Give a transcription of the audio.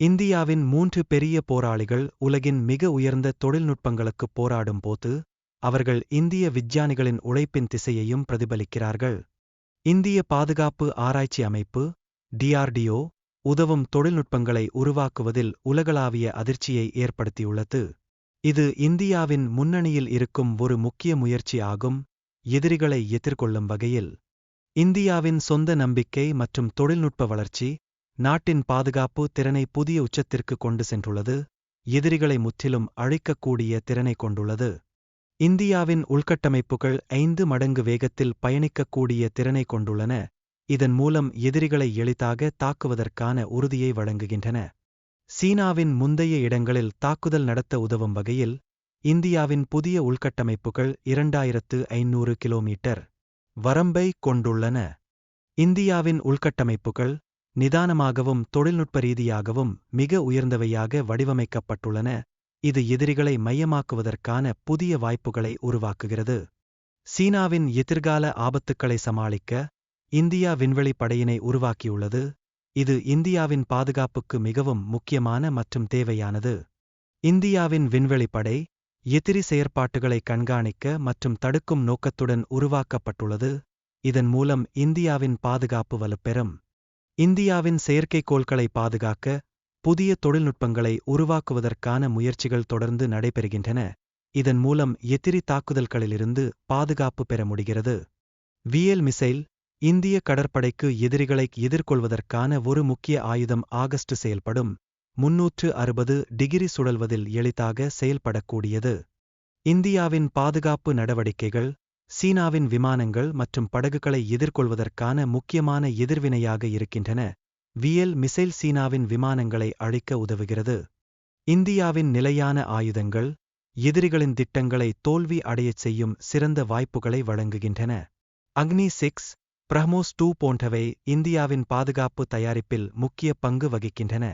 இந்தியாவின் மூன்று பெரிய போராளிகள் உலகின் மிக உயர்ந்த தொழில்நுட்பங்களுக்குப் போராடும் போது அவர்கள் இந்திய விஞ்ஞானிகளின் உழைப்பின் திசையையும் பிரதிபலிக்கிறார்கள். இந்திய பாதுகாப்பு ஆராய்ச்சி அமைப்பு டிஆர்டிஓ உதவும் தொழில்நுட்பங்களை உருவாக்குவதில் உலகளாவிய அதிர்ச்சியை ஏற்படுத்தியுள்ளது. இது இந்தியாவின் முன்னணியில் இருக்கும் ஒரு முக்கிய முயற்சி ஆகும் எதிரிகளை எதிர்கொள்ளும் வகையில். இந்தியாவின் சொந்த நம்பிக்கை மற்றும் தொழில்நுட்ப வளர்ச்சி நாட்டின் பாதுகாப்பு திறனை புதிய உச்சத்திற்கு கொண்டு சென்றுள்ளது எதிரிகளை முற்றிலும் அழிக்கக்கூடிய திறனை கொண்டுள்ளது. இந்தியாவின் உள்கட்டமைப்புகள் ஐந்து மடங்கு வேகத்தில் பயணிக்கக்கூடிய திறனை கொண்டுள்ளன இதன் மூலம் எதிரிகளை எளிதாக தாக்குவதற்கான உறுதியை வழங்குகின்றன. சீனாவின் முந்தைய இடங்களில் தாக்குதல் நடத்த உதவும் வகையில் இந்தியாவின் புதிய உள்கட்டமைப்புகள் இரண்டாயிரத்து ஐநூறு கிலோமீட்டர் வரம்பை கொண்டுள்ளன. இந்தியாவின் உள்கட்டமைப்புகள் நிதானமாகவும் தொழில்நுட்ப ரீதியாகவும் மிக உயர்ந்தவையாக வடிவமைக்கப்பட்டுள்ளன. இது எதிரிகளை மையமாக்குவதற்கான புதிய வாய்ப்புகளை உருவாக்குகிறது. சீனாவின் எதிர்கால ஆபத்துக்களை சமாளிக்க இந்தியா விண்வெளி படையினை உருவாக்கியுள்ளது. இது இந்தியாவின் பாதுகாப்புக்கு மிகவும் முக்கியமான மற்றும் தேவையானது. இந்தியாவின் விண்வெளிப்படை எதிரி செயற்பாட்டுகளை கண்காணிக்க மற்றும் தடுக்கும் நோக்கத்துடன் உருவாக்கப்பட்டுள்ளது. இதன் மூலம் இந்தியாவின் பாதுகாப்பு வலுப்பெறும். இந்தியாவின் செயற்கைக்கோள்களை பாதுகாக்க புதிய தொழில்நுட்பங்களை உருவாக்குவதற்கான முயற்சிகள் தொடர்ந்து நடைபெறுகின்றன. இதன் மூலம் எதிரி தாக்குதல்களிலிருந்து பாதுகாப்பு பெற முடிகிறது. வியல் மிசைல் இந்திய கடற்படைக்கு எதிரிகளை எதிர்கொள்வதற்கான ஒரு முக்கிய ஆயுதம் ஆகஸ்ட் செயல்படும். முன்னூற்று அறுபது டிகிரி சுழல்வதில் எளிதாக செயல்படக்கூடியது. இந்தியாவின் பாதுகாப்பு நடவடிக்கைகள் சீனாவின் விமானங்கள் மற்றும் படகுகளை எதிர்கொள்வதற்கான முக்கியமான எதிர்வினையாக இருக்கின்றன. வியல் மிசைல் சீனாவின் விமானங்களை அழிக்க உதவுகிறது. இந்தியாவின் நிலையான ஆயுதங்கள் எதிரிகளின் திட்டங்களை தோல்வி அடையச் செய்யும் சிறந்த வாய்ப்புகளை வழங்குகின்றன. அக்னி சிக்ஸ் பிரஹ்மோஸ் டூ போன்றவை இந்தியாவின் பாதுகாப்பு தயாரிப்பில் முக்கிய பங்கு வகிக்கின்றன.